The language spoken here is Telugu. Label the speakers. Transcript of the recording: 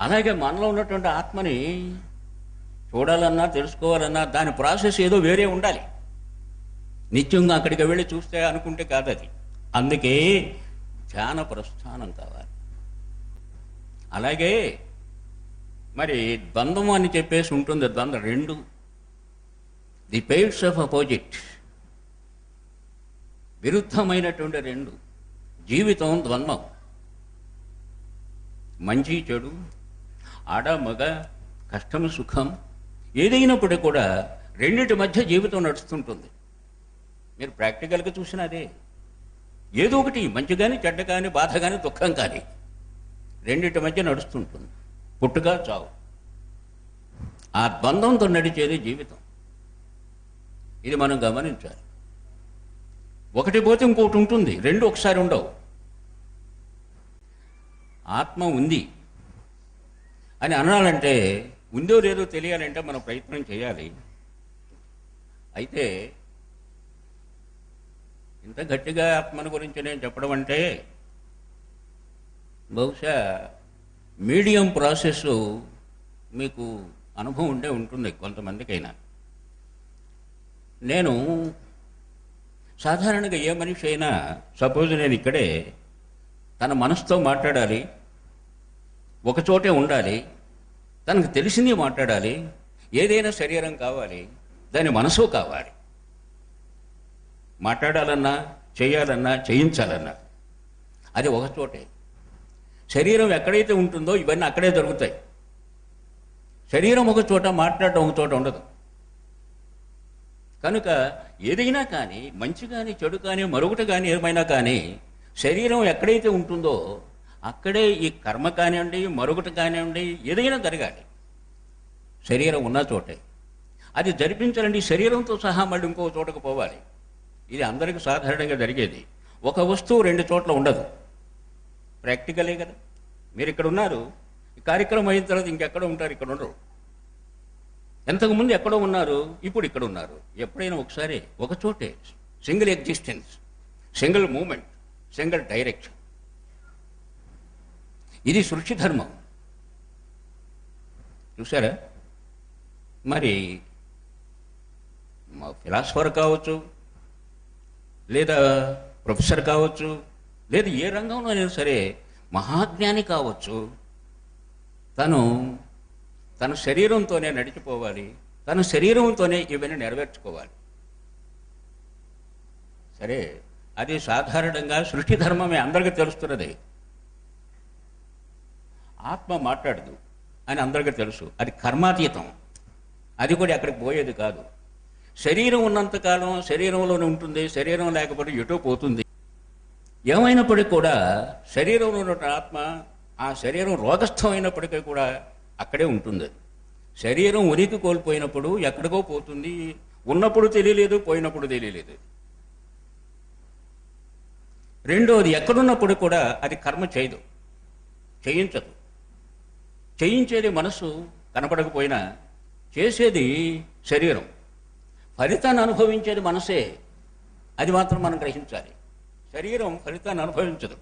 Speaker 1: అలాగే మనలో ఉన్నటువంటి ఆత్మని చూడాలన్నా తెలుసుకోవాలన్నా దాని ప్రాసెస్ ఏదో వేరే ఉండాలి. నిత్యంగా అక్కడికి వెళ్ళి చూస్తే అనుకుంటే కాదు అది. అందుకే ధ్యాన ప్రస్థానం కావాలి. అలాగే మరి ద్వంద్వం అని చెప్పేసి ఉంటుంది ద్వంద్వ రెండు. The pairs of opposite. విరుద్ధమైనటువంటి రెండు. జీవితం ద్వంద్వం మంచి చెడు ఆడ మగ కష్టం సుఖం ఏదైనప్పుడు కూడా రెండింటి మధ్య జీవితం నడుస్తుంటుంది. మీరు ప్రాక్టికల్గా చూసిన అదే. ఏదో ఒకటి మంచి కానీ చెడ్డ కానీ బాధ కానీ దుఃఖం కానీ రెండింటి మధ్య నడుస్తుంటుంది. పుట్టుక చావు. ఆ ద్వంద్వంతో నడిచేది జీవితం. ఇది మనం గమనించాలి. ఒకటి పోతే ఇంకొకటి ఉంటుంది. రెండు ఒకసారి ఉండవు. ఆత్మ ఉంది. అని అనాలంటే ఉందో లేదో తెలియాలంటే మనం ప్రయత్నం చేయాలి. అయితే ఇంత గట్టిగా ఆత్మను గురించి నేను చెప్పడం అంటే బహుశా మీడియం ప్రాసెస్ మీకు అనుభవం ఉండే ఉంటుంది కొంతమందికైనా. నేను సాధారణంగా ఏ మనిషి అయినా సపోజ్ నేను ఇక్కడే తన మనసుతో మాట్లాడాలి ఒకచోటే ఉండాలి తనకు తెలిసింది మాట్లాడాలి ఏదైనా శరీరం కావాలి దాని మనసు కావాలి. మాట్లాడాలన్నా చేయాలన్నా చేయించాలన్నా అది ఒకచోటే శరీరం ఎక్కడైతే ఉంటుందో ఇవన్నీ అక్కడే దొరుకుతాయి. శరీరం ఒక చోట మాట్లాడడం ఒక చోట ఉండదు. కనుక ఏదైనా కానీ మంచి కానీ చెడు కానీ మరొకటి కానీ ఏమైనా కానీ శరీరం ఎక్కడైతే ఉంటుందో అక్కడే ఈ కర్మ కానివ్వండి మరొకటి కానివ్వండి ఏదైనా జరగాలి. శరీరం ఉన్న చోటే. అది జరిపించాలండి శరీరంతో సహా మళ్ళీ ఇంకో చోటకు పోవాలి. ఇది అందరికీ సాధారణంగా జరిగేది. ఒక వస్తువు రెండు చోట్ల ఉండదు. ప్రాక్టికలే కదా. మీరు ఇక్కడ ఉన్నారు ఈ కార్యక్రమం అయిన తర్వాత ఇంకెక్కడ ఉంటారు ఇక్కడ ఉండరు. ఎంతకుముందు ఎక్కడో ఉన్నారు ఇప్పుడు ఇక్కడ ఉన్నారు. ఎప్పుడైనా ఒకసారి ఒక చోటే. Single existence single moment single direction ఇది సృష్టి ధర్మం. చూసారా మరి మా ఫిలాసఫర్ కావచ్చు లేదా ప్రొఫెసర్ కావచ్చు లేదా ఏ రంగంలో అయినా సరే మహాజ్ఞాని కావచ్చు. తను తన శరీరంతోనే నడిచిపోవాలి తన శరీరంతోనే ఇవన్నీ నెరవేర్చుకోవాలి. సరే అది సాధారణంగా సృష్టి ధర్మమే అందరికీ తెలుస్తున్నది. ఆత్మ మాట్లాడదు అని అందరికీ తెలుసు. అది కర్మాతీతం. అది కూడా అక్కడికి పోయేది కాదు. శరీరం ఉన్నంతకాలం శరీరంలోనే ఉంటుంది శరీరం లేకపోతే ఎటో పోతుంది. ఏమైనప్పటికీ కూడా శరీరంలో ఉన్న ఆత్మ ఆ శరీరం రోగస్థమైనప్పటికీ కూడా అక్కడే ఉంటుంది. శరీరం ఉనికి కోల్పోయినప్పుడు ఎక్కడికో పోతుంది. ఉన్నప్పుడు తెలియలేదు పోయినప్పుడు తెలియలేదు. రెండోది ఎక్కడున్నప్పుడు కూడా అది కర్మ చేయదు. చేయించదు. చేయించేది మనస్సు కనపడకపోయినా చేసేది శరీరం. ఫలితాన్ని అనుభవించేది మనసే. అది మాత్రం మనం గ్రహించాలి. శరీరం ఫలితాన్ని అనుభవించదు.